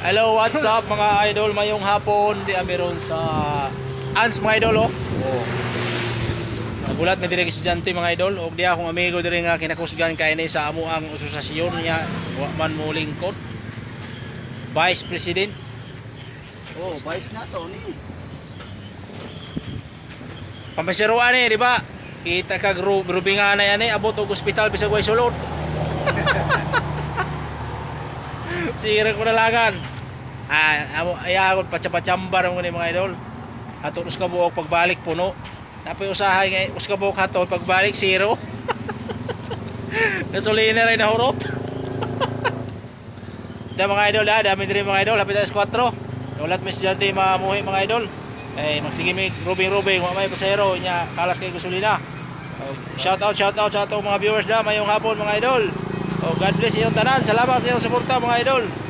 Hello, what's up mga idol? Mayong hapon, di meron sa Ans mga idol oh. oh. Nagulat na diri estudyante mga idol og di akong amigo diri nga kinakusgan kay ni sa amo ang asosasyon niya wa man mo lingkod. Vice President. Oh, vice na to ni. Pamasiruan eh, di ba? Kita ka gru grubingan na yan eh, abot og ospital bisag way sulod. Sige ko nalagan. Ah, amo ayahon patsapatsambar mo ni mga idol. Ato us ka buok pagbalik puno. Napay usahay nga us ka buok hato pagbalik zero. Gasolina rin nahurot. Ito mga idol ha, dami din mga idol, lapit sa 4. Ulat may estudyante mamuhi mga idol. Eh, magsige may rubing-rubing, mga may pasahero, niya kalas kay gasolina. Oh, shout out, shout out sa atong mga viewers na mayong hapon mga idol. Oh, God bless iyong tanan. Salamat sa iyong suporta mga idol.